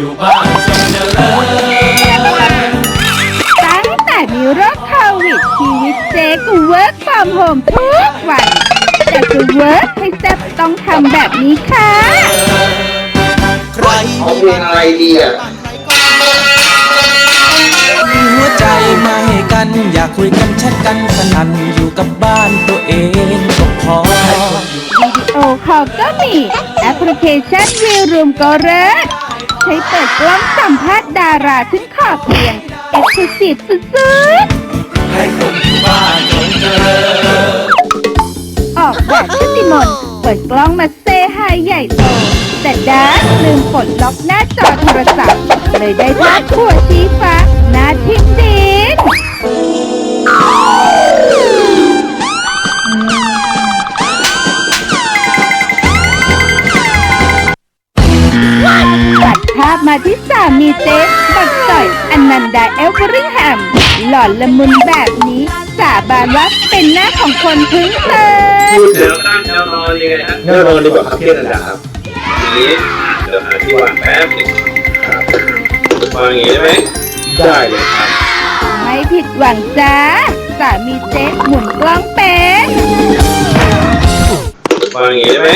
ยู่บ้านตั้งแต่มีโรคโควิดชีวิตเจ๊กูเวิร์กฟอร์มโฮมทุกวัน แต่จะเวิร์กให้แซ่บต้องทำแบบนี้ค่ะ ใครเอาเพลงอะไรดีอะมีหัวใจไม่กัน อยากคุยกันแชทกันสนันอยู่กับบ้านตัวเองก็พอวิดีโอคอลก็มี แอปพลิเคชันวีวรูมก็เลิศ ช้เปิดกล้องสัมภาษณ์ดาราถึงขอบเตียงเอ็กซ์คลูซีฟสุดให้คนที่บ้านจงเจอออกแบบชุติมนเปิดกล้องมาเซฮายใหญ่โต แต่ด้านลืมปลดล็อกหน้าจอโทรศัพท์ เลยได้ภาพขัวชี้ฟ้าหน้าทิมดินตัดภา พมาที่สามีเจ๊บักจ่อยอนันดาเอลเวอริงแฮม หล่อนละมุนแบบนี้ สาบานว่าเป็นหน้าของคนทึ้งเลย พูดถึเดี๋งยวตั้งแนวนอนยังไงฮะแน่นอนดีกว่าครับพี่นันดาครับอย่างนี้เดี๋ยวหาที่วางแป๊บหนึงครับวางอย่างนี้ได้ไหมได้เลยครับไม่ผิดหวังจ้า สามีเจ๊หมุนกล้องเป็นวางอย่างนี้ได้ไหม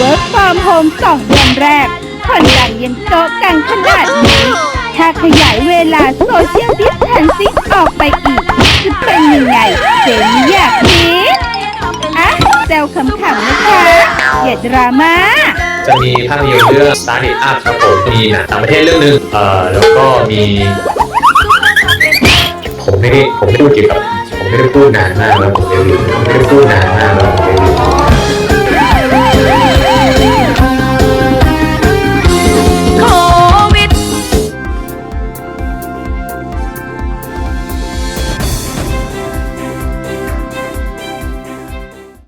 work from home สองเดือนแรกคนดังยังโต๊ะกันขนาดนี้ ถ้าขยายเวลาโซเชียลดิสแทนซิ่งออกไปอีก จะเป็นยังไงเจไม่อยากคิดอะแซวขำๆนะคะ อย่าดราม่าจะมีภาพยนตร์เรื่อง Start It Up ครับผมมีหนังต่างประเทศเรื่องหนึงเอ่อแล้วก็มี ผมไม่ได้ผมไม่ได้พูดเกี่ยวกับผมไม่ได้พูดนานมากแล้วผมไม่ได้ผมไม่ได้พูดนานมากแล้ว